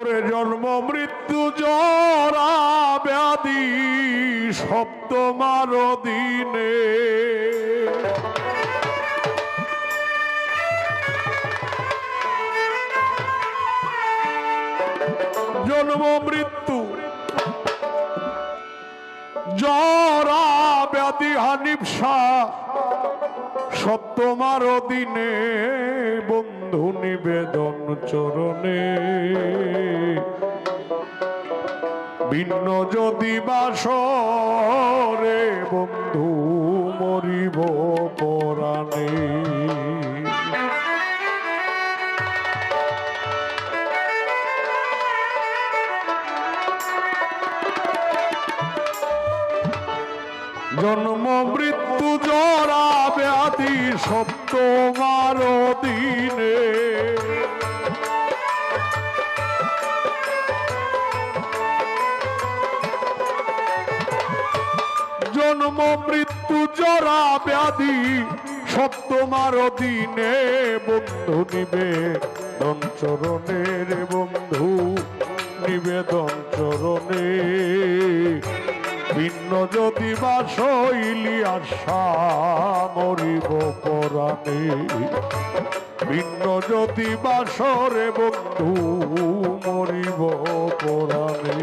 ওরে জন্ম, মৃত্যু জরা ব্যাধি সপ্তমার দিনে। জন্ম, মৃত্যু জরা ব্যাধি হানিফসা, সপ্তমার দিনে। বন্ধু নিবেদন চরণে। ভিন্ন যদি বাসরে বন্ধু মরিব পরাণে। জন্ম মৃত্যু জরা ব্যাধি সপ্তমার মৃত্যু জরা ব্যাধি সপ্তমার দিনে বন্ধু নিবেদন চরণের বন্ধু নিবেদন চরণে। ভিন্ন যদি বা শৈলী আশা, মরিব পরাণে। ভিন্ন যদি বাসরে বন্ধু, মরিব পরাণে।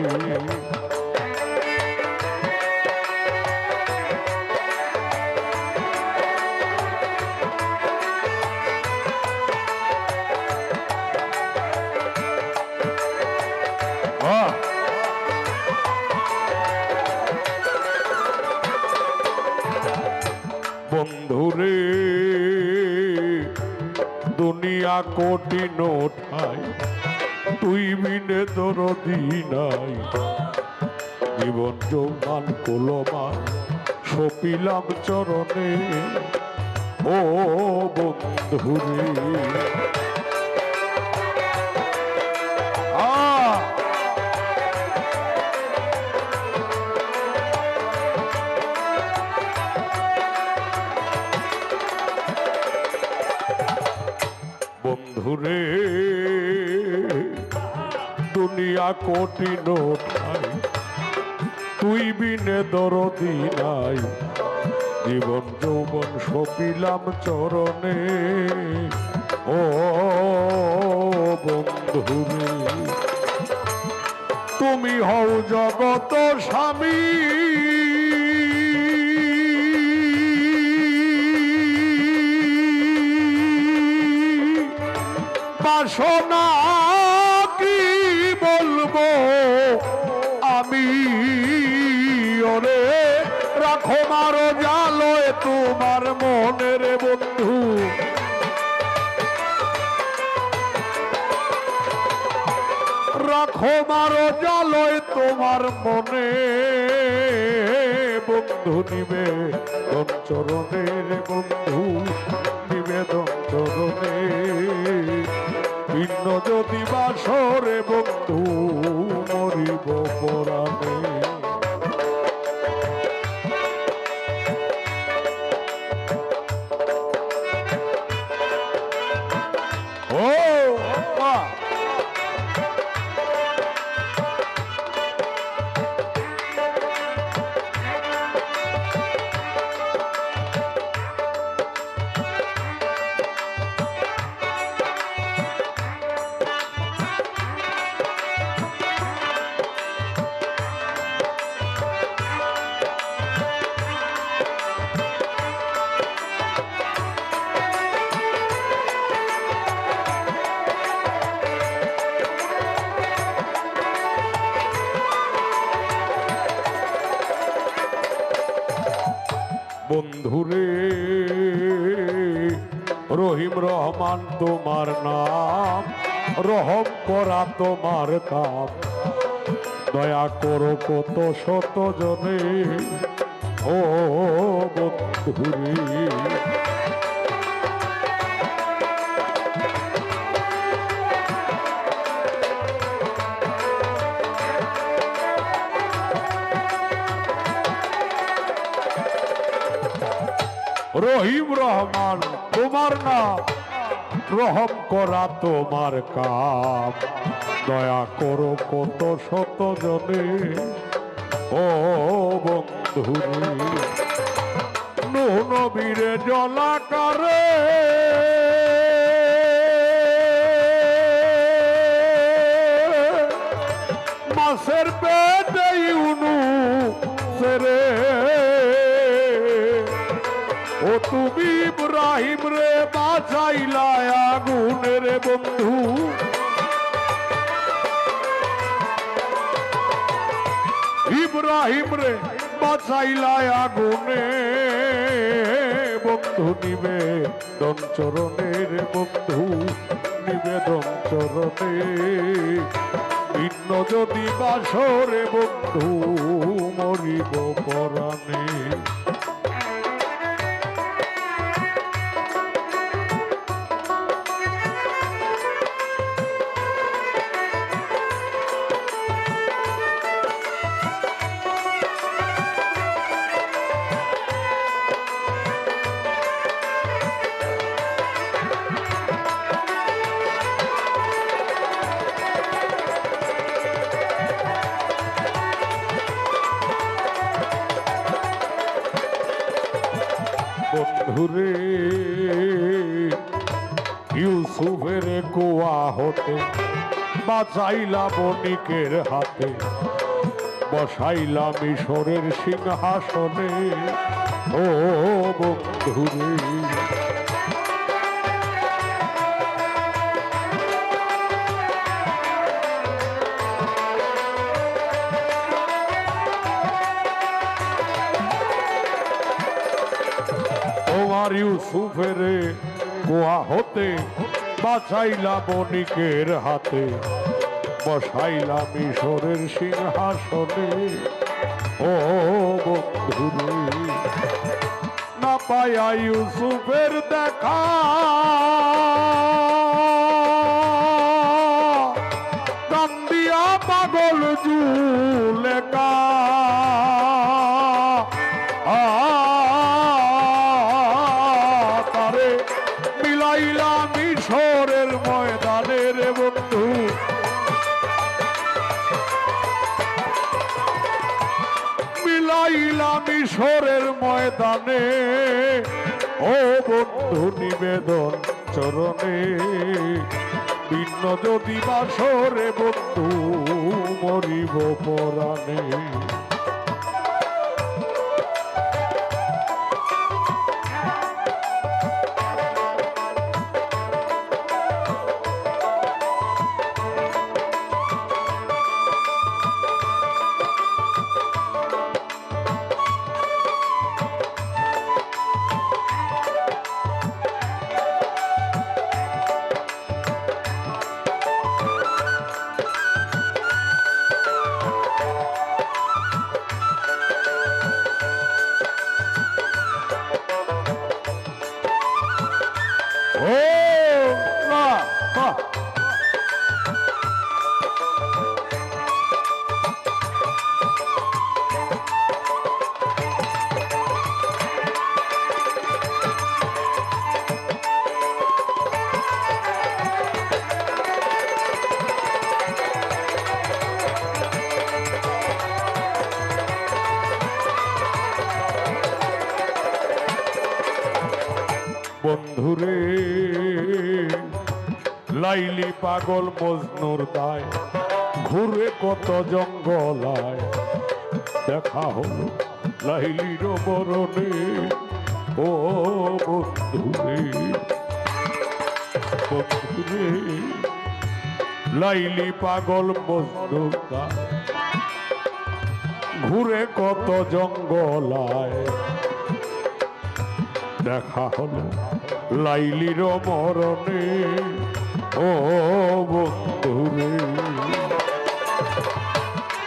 কোটি নোঠাই তুই বিনে তোর নাই। জীবন যৌমান কুলমান সপিলাম চরণে। ও বন্ধুরে কোটি নোঠাই তুই বিনে দরদি নাই। জীবন যৌবন সপিলাম চরণে। ও বন্ধু তুমি হও জগত স্বামী। বাসনা রাখো মারো জালোয় তোমার মনের বন্ধু। রাখো মারো জালোয় তোমার মনে বন্ধু নিবে। চরণের বন্ধু? বন্ধুরে রহিম রহমান তোমার নাম, রহম করা তোমার কাম দয়া করো কত শত জনে, ও বন্ধুরে রহিম রহমান তোমার নাম রহম করা তোমার কাম। দয়া করো কত শত জনে। ও বন্ধুরে নবীরে জলাকারে আগুনের বন্ধু। ইব্রাহিম রে বাঁচাইলায় আগুনে বন্ধু, নিবেদন চরণে রে বন্ধু, নিবেদন চরণে। ভিন্ন যদি বাসরে বন্ধু, মরিব পরাণে। কুয়া হতে বাঁচাইলা বণিকের হাতে। বসাইলা মিশরের সিংহাসনে। ও বন্ধুরে। তোমার ইউসুফের কুয়া হতে বাঁচাইলা বণিকের হাতে বসাইলা মিশরের সিংহাসনে। ও বন্ধুরে, না পায়া ইউসুফের দেখা। কান্দিয়া পাগল জুলেকা মিলাইলা মিশরের ময়দানে। ও বন্ধু নিবেদন চরণে ভিন্ন যদি বাসরে বন্ধু মরিব পরাণে। বন্ধুরে, লাইলি পাগল মজনুর দায়, ঘুরে কত জঙ্গলায়। দেখা হলো লাইলির বরণে ও বন্ধুরে বন্ধুরে, লাইলি পাগল মজনুর দায়, ঘুরে কত জঙ্গলায়। দেখা হলো। লাইলির মরণে, ও বন্ধুরে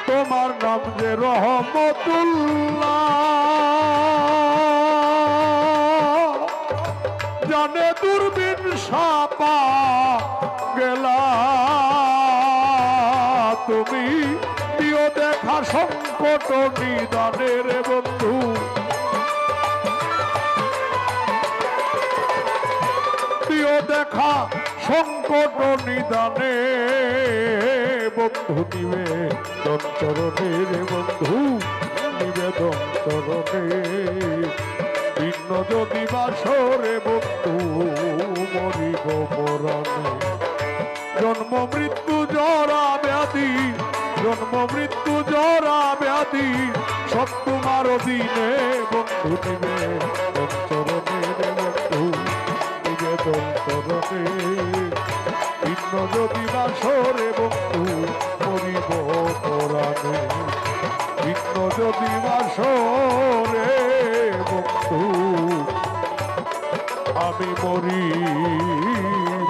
তোমার নাম যে রহমতুল্লাহ, জানে দূরবীন সাপা গেলা। তুমি দিও দেখা সংকট নিদানের বন্ধু। দেখা সংকট নিদানে। বন্ধু নিবেদন চরণে বন্ধু নিবেদন চরণে যদি বাসরে বন্ধু, মরিব পরাণে জন্ম মৃত্যু জরা ব্যাধি, জন্ম মৃত্যু জরা ব্যাধি, সব তোমার দিনে বন্ধু নিবে যদি বাসরে বন্ধু মরিব পরাণে ভিন্ন যদি বাসরে বন্ধু আমি মরিব